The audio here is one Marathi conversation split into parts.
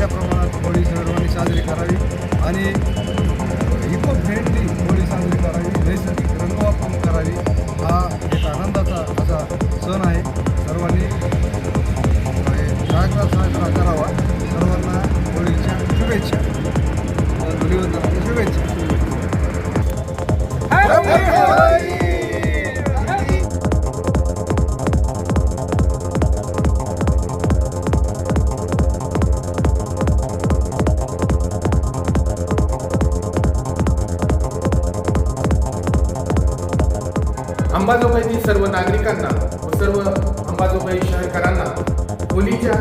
मोठ्या प्रमाणात होळी सर्वांनी साजरी करावी आणि इको फ्रेंडली होळी साजरी करावी नैसर्गिक रंग वापरून करावी हा एक आनंदाचा असा सण आहे. सर्वांनी म्हणजे साजरा साजरा करावा. सर्वांना होळीच्या शुभेच्छा. धुलिवंदनाच्या शुभेच्छा. अंबाजोगाईतील सर्व नागरिकांना व सर्व अंबाजोगाई शहरकरांना होलीच्या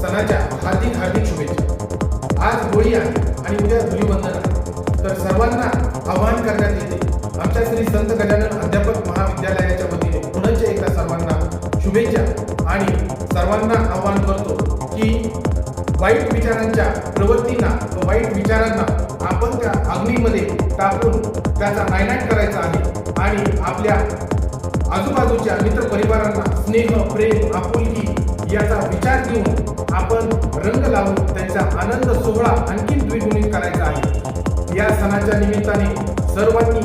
सणाच्या हार्दिक हार्दिक शुभेच्छा. आज होळी आहे आणि उद्या धुलीबंधन आहे. तर सर्वांना आवाहन करण्यात येते आमच्या श्री संत गजानन अध्यापक महाविद्यालयाच्या वतीने पुनश्च एकदा सर्वांना शुभेच्छा आणि सर्वांना आवाहन करतो की वाईट विचारांच्या प्रवृत्तींना व वाईट विचारांना आपण त्या अग्नीमध्ये टाकून त्याचा नायनाट करायचा आहे. आणि आपल्या आजूबाजूच्या मित्रपरिवारांना स्नेह प्रेम आपुलकी याचा विचार देऊन आपण रंग लावून त्यांचा आनंद सोहळा आणखी द्विगुणित करायचा आहे. या सणाच्या निमित्ताने सर्वांनी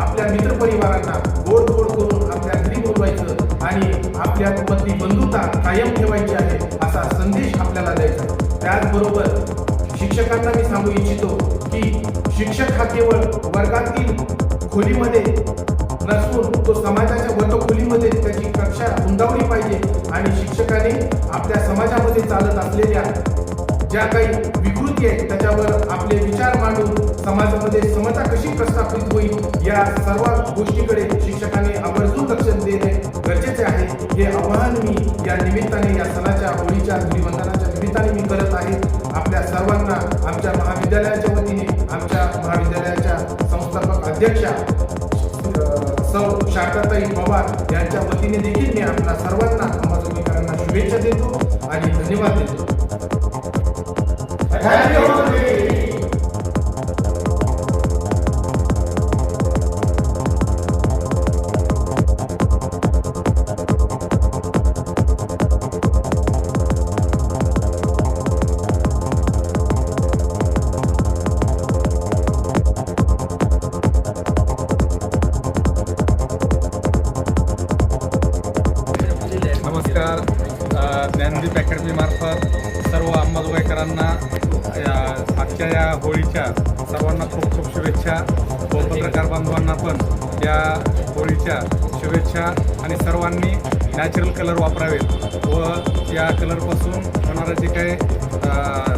आपल्या मित्रपरिवारांना गोड गोड करून आपल्या घरी बोलवायचं आणि आपल्या मधली बंधुता कायम ठेवायची आहे असा संदेश आपल्याला द्यायचा त्याचबरोबर शिक्षकांना मी सांगू इच्छितो की शिक्षक हा केवळ वर्गातील खोलीमध्ये नसून तो समाजाच्या वर्गखोलीमध्ये त्याची कक्षा रुंदावली पाहिजे आणि शिक्षकाने आपल्या समाजामध्ये चालत असलेल्या ज्या काही विकृती आहेत त्याच्यावर आपले विचार मांडून समाजामध्ये समता कशी प्रस्थापित होईल या सर्व गोष्टीकडे शिक्षकाने आवर्जून लक्ष देणे हे आवाहन मी या निमित्ताने या सणाच्या होळीच्या धुलीवंदनाच्या निमित्ताने मी करत आहे आपल्या सर्वांना आमच्या महाविद्यालयाच्या वतीने आमच्या महाविद्यालयाच्या संस्थापक अध्यक्षा सौ शारदाताई पवार यांच्या वतीने देखील मी आपल्या सर्वांना अंबाजोगीकरांना शुभेच्छा देतो आणि धन्यवाद देतो. ज्ञानदीप अकॅडमीमार्फत सर्व अंबाजोगाईकरांना या आजच्या या होळीच्या सर्वांना खूप खूप शुभेच्छा. व पत्रकार बांधवांना पण या होळीच्या शुभेच्छा आणि सर्वांनी नॅचरल कलर वापरावेत व या कलरपासून होणारे जे काही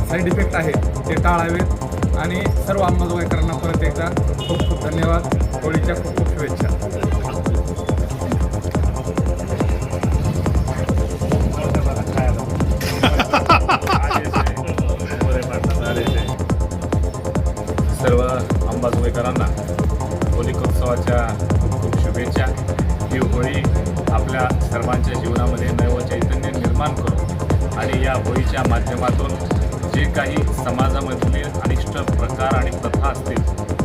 साईड इफेक्ट आहेत ते टाळावेत. आणि सर्व अंबाजोगाईकरांना परत एकदा खूप खूप धन्यवाद. होळीच्या खूप खूप शुभेच्छा. अंबाजोगाईकरांना होलिकोत्सवाच्या खूप खूप शुभेच्छा. ही होळी आपल्या सर्वांच्या जीवनामध्ये नव चैतन्य निर्माण करू आणि या होळीच्या माध्यमातून जे काही समाजामधले अनिष्ट प्रकार आणि प्रथा असतील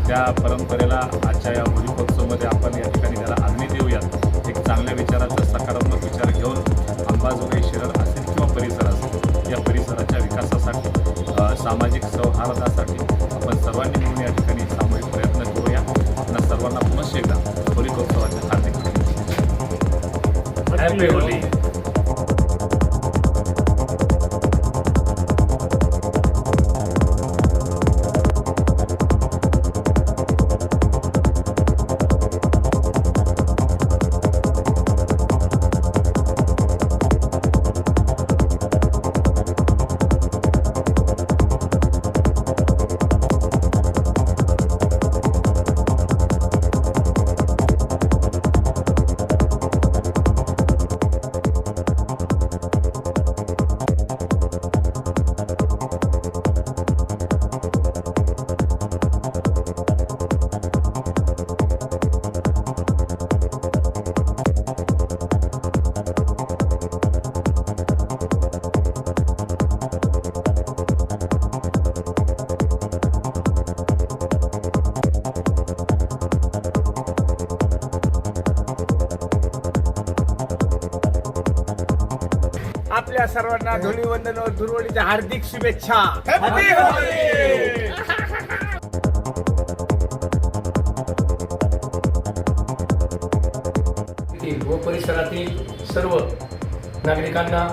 त्या परंपरेला आजच्या या होलिकोत्सवामध्ये आपण या ठिकाणी त्याला अग्नी देऊयात. एक चांगल्या विचाराचा सकारात्मक विचार घेऊन अंबाजोगाई शहर असेल किंवा परिसर असेल या परिसराच्या विकासासाठी सामाजिक सौहार्दासाठी आपण सर्वांनी मिळून या ठिकाणी सामूहिक प्रयत्न करूया. आपल्या सर्वांना पुनश्च एकदा होलिकोत्सवाच्या हार्दिक शुभेच्छा. हॅपी होली आपल्या सर्वांना धुलीवंदन व धुरवडीच्या हार्दिक शुभेच्छा. Happy Holi! येथील व परिसरातील सर्व नागरिकांना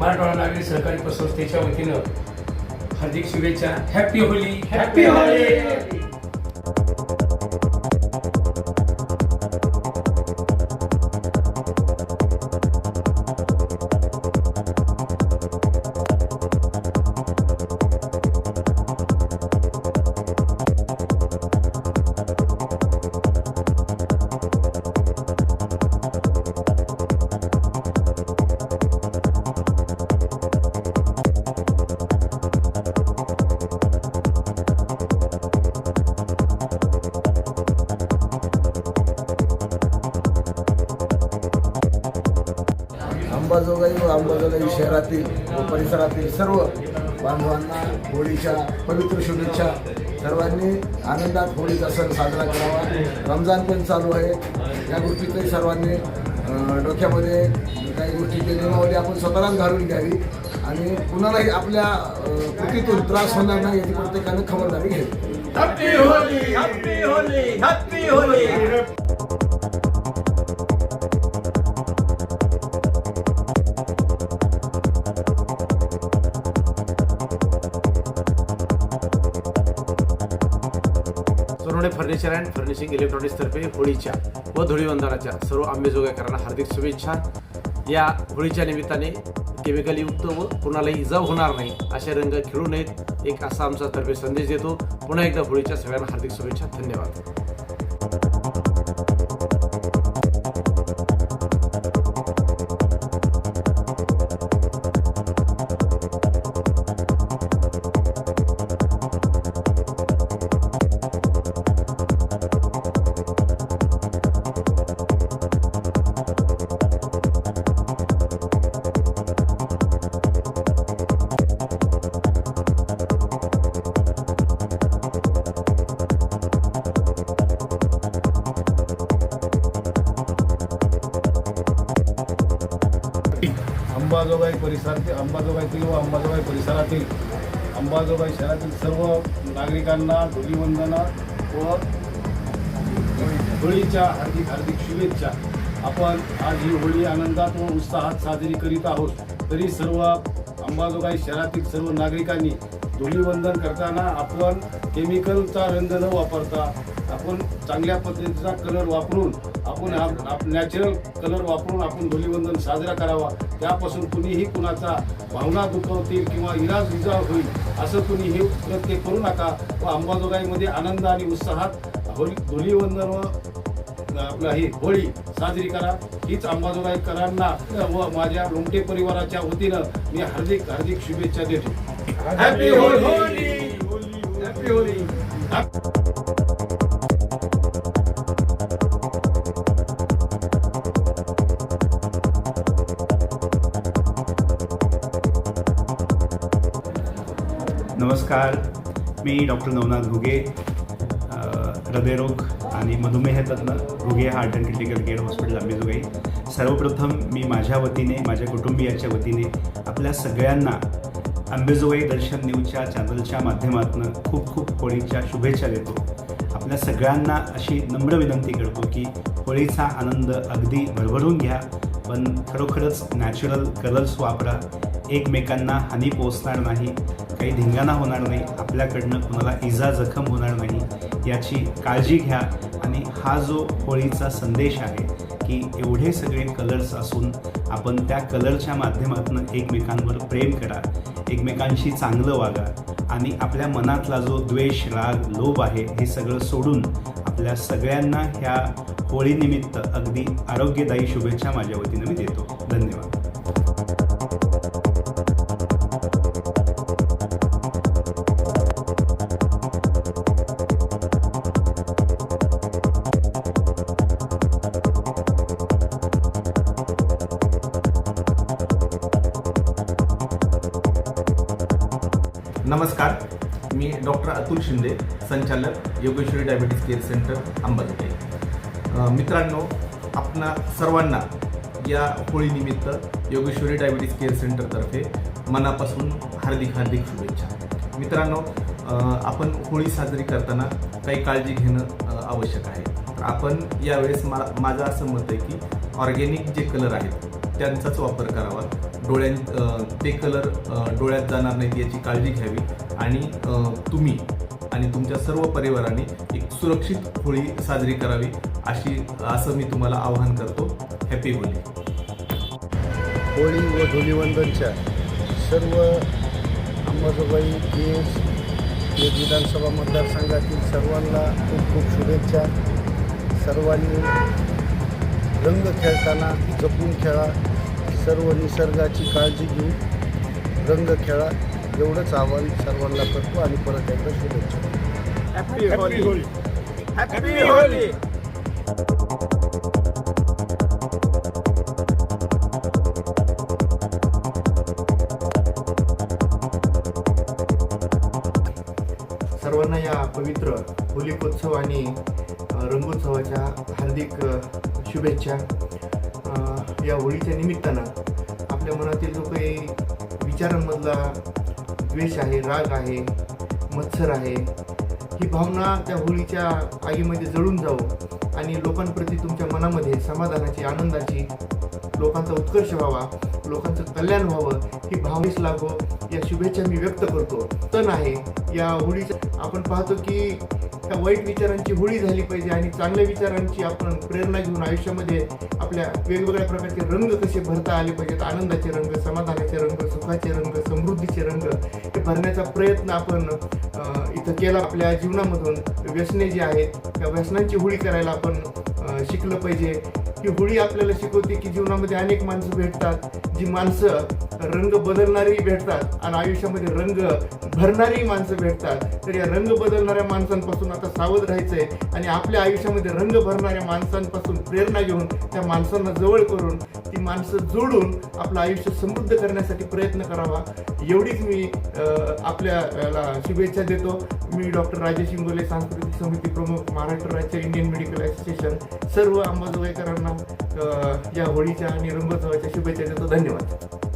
मराठवाडा नागरिक सहकारी पतसंस्थेच्या वतीनं हार्दिक शुभेच्छा. हॅपी होली हॅपी होली अंबाजोगाई शहरातील व परिसरातील सर्व बांधवांना होळीच्या पवित्र शुभेच्छा. सर्वांनी आनंदात होळीचा सण साजरा करावा. रमजान पण चालू आहे. या गोष्टीतही सर्वांनी डोक्यामध्ये काही गोष्टीची नियमावली आपण स्वतःलाच घालून घ्यावी आणि कुणालाही आपल्या कृतीतून त्रास होणार नाही याची प्रत्येकानं खबरदारी घ्यावी. सोनवणे फर्निचर अँड फर्निशिंग इलेक्ट्रॉनिक्सतर्फे होळीच्या व धुळीवंदनाच्या सर्व आंबेजोगाईकरांना हार्दिक शुभेच्छा. या होळीच्या निमित्ताने केमिकलयुक्त व कुणालाही इजा होणार नाही असे रंग खेळू नयेत एक असा आमचा तर्फे संदेश देतो. पुन्हा एकदा होळीच्या सगळ्यांना हार्दिक शुभेच्छा धन्यवाद. अंबाजोगाई परिसरातील अंबाजोगाईतील व अंबाजोगाई परिसरातील अंबाजोगाई शहरातील सर्व नागरिकांना धुलीवंदना व होळीच्या हार्दिक हार्दिक शुभेच्छा. आपण आज ही होळी आनंदात व उत्साहात साजरी करीत आहोत. तरी सर्व अंबाजोगाई शहरातील सर्व नागरिकांनी धुलीवंदन करताना आपण केमिकलचा रंग न वापरता आपण चांगल्या पद्धतीचा कलर वापरून आपण नॅचरल कलर वापरून आपण धुलीवंदन साजरा करावा. त्यापासून कुणीही कुणाचा भावना दुखवतील किंवा इलाज विजा होईल असं कुणी हे कृत्य करू नका. व अंबाजोगाईमध्ये आनंद आणि उत्साहात होळी धुलीवंदन व आपलं ही होळी साजरी करा. हीच अंबाजोगाईकरांना व माझ्या लोमटे परिवाराच्या वतीनं मी हार्दिक हार्दिक शुभेच्छा देतो. हॅपी होली हॅपी होळी नमस्कार. मी डॉक्टर नवनाथ घुगे हृदयरोग आणि मधुमेह तज्ज्ञ Ghuge heart and critical care hospital Ambejogai सर्वप्रथम मी माझ्या वतीने माझ्या कुटुंबियाच्या वतीने आपल्या सगळ्यांना अंबेजोगाई दर्शन न्यूजच्या चॅनलच्या माध्यमातून खूप खूप होळीच्या शुभेच्छा देतो. आपल्या सगळ्यांना अशी नम्र विनंती करतो की होळीचा आनंद अगदी भरभरून घ्या. पण खरोखरच नॅचरल कलर्स वापरा. एकमेकांना हानी पोचणार नाही काही धिंगाणा होणार नाही आपल्याकडनं कुणाला इजा जखम होणार नाही याची काळजी घ्या. आणि हा जो होळीचा संदेश आहे की एवढे सगळे कलर्स असून आपण त्या कलरच्या माध्यमातून एकमेकांवर प्रेम करा एकमेकांशी चांगलं वागा. आणि आपल्या मनातला जो द्वेष राग लोभ आहे हे सगळं सोडून आपल्या सगळ्यांना ह्या होळीनिमित्त अगदी आरोग्यदायी शुभेच्छा माझ्या वतीनं मी देतो. धन्यवाद. नमस्कार. मी डॉक्टर अतुल शिंदे संचालक Yogeshwari diabetes care centre Ambajogai. मित्रांनो आपणा सर्वांना या होळीनिमित्त योगेश्वरी डायबिटीस केअर सेंटरतर्फे मनापासून हार्दिक हार्दिक शुभेच्छा. मित्रांनो आपण होळी साजरी करताना काही काळजी घेणं आवश्यक आहे. तर आपण यावेळेस मा माझं असं मत आहे की ऑर्गॅनिक जे कलर आहेत त्यांचाच वापर करावा. डोळ्यां ते कलर डोळ्यात जाणार नाहीत याची काळजी घ्यावी. आणि तुम्ही आणि तुमच्या सर्व परिवाराने एक सुरक्षित होळी साजरी करावी अशी असं मी तुम्हाला आवाहन करतो. हॅपी होळी. होळी व धुलीवंदनच्या सर्व अंबाजोगाई केस हे विधानसभा मतदारसंघातील सर्वांना खूप खूप शुभेच्छा. सर्वांनी रंग खेळताना जपून खेळा. सर्व निसर्गाची काळजी घेऊन रंग खेळा. एवढंच आवाहन सर्वांना करतो आणि परत एकदा शुभेच्छा. हॅपी होली हॅपी होली सर्वांना या पवित्र होलिकोत्सव आणि रंगोत्सवाच्या हार्दिक शुभेच्छा. या होळीच्या निमित्तानं आपल्या मनातील जो काही विचारांमधला द्वेष आहे राग आहे मत्सर आहे. ही भावना त्या होळीच्या आगीमध्ये जळून जावं आणि लोकांप्रती तुमच्या मनामध्ये समाधानाची आनंदाची लोकांचा उत्कर्ष व्हावा लोकांचं कल्याण व्हावं ही भावनीच लागो या शुभेच्छा मी व्यक्त करतो. तण आहे या होळीचं आपण पाहतो की त्या वाईट विचारांची होळी झाली पाहिजे आणि चांगल्या विचारांची आपण प्रेरणा घेऊन आयुष्यामध्ये आपल्या वेगवेगळ्या प्रकारचे रंग कसे भरता आले पाहिजेत आनंदाचे रंग समाधानाचे रंग सुखाचे रंग समृद्धीचे रंग हे भरण्याचा प्रयत्न आपण इथं केला आपल्या जीवनामधून. व्यसने जी आहेत त्या व्यसनांची होळी करायला आपण शिकलं पाहिजे. की होळी आपल्याला शिकवते की जीवनामध्ये अनेक माणसं भेटतात जी माणसं रंग बदलणारी भेटतात आणि आयुष्यामध्ये रंग भरणारी माणसं भेटतात. तर या रंग बदलणाऱ्या माणसांपासून आता सावध राहायचंय आणि आपल्या आयुष्यामध्ये रंग भरणाऱ्या माणसांपासून प्रेरणा घेऊन त्या माणसांना जवळ करून ती माणसं जोडून आपलं आयुष्य समृद्ध करण्यासाठी प्रयत्न करावा. एवढीच मी आपल्याला शुभेच्छा देतो. मी डॉक्टर राजेश इंगोले सांस्कृतिक समिती प्रमुख महाराष्ट्र राज्य इंडियन मेडिकल असोसिएशन सर्व अंबाजोगाईकरांना या होळीच्या आणि रंगोत्सवाच्या शुभेच्छा देतो. धन्यवाद.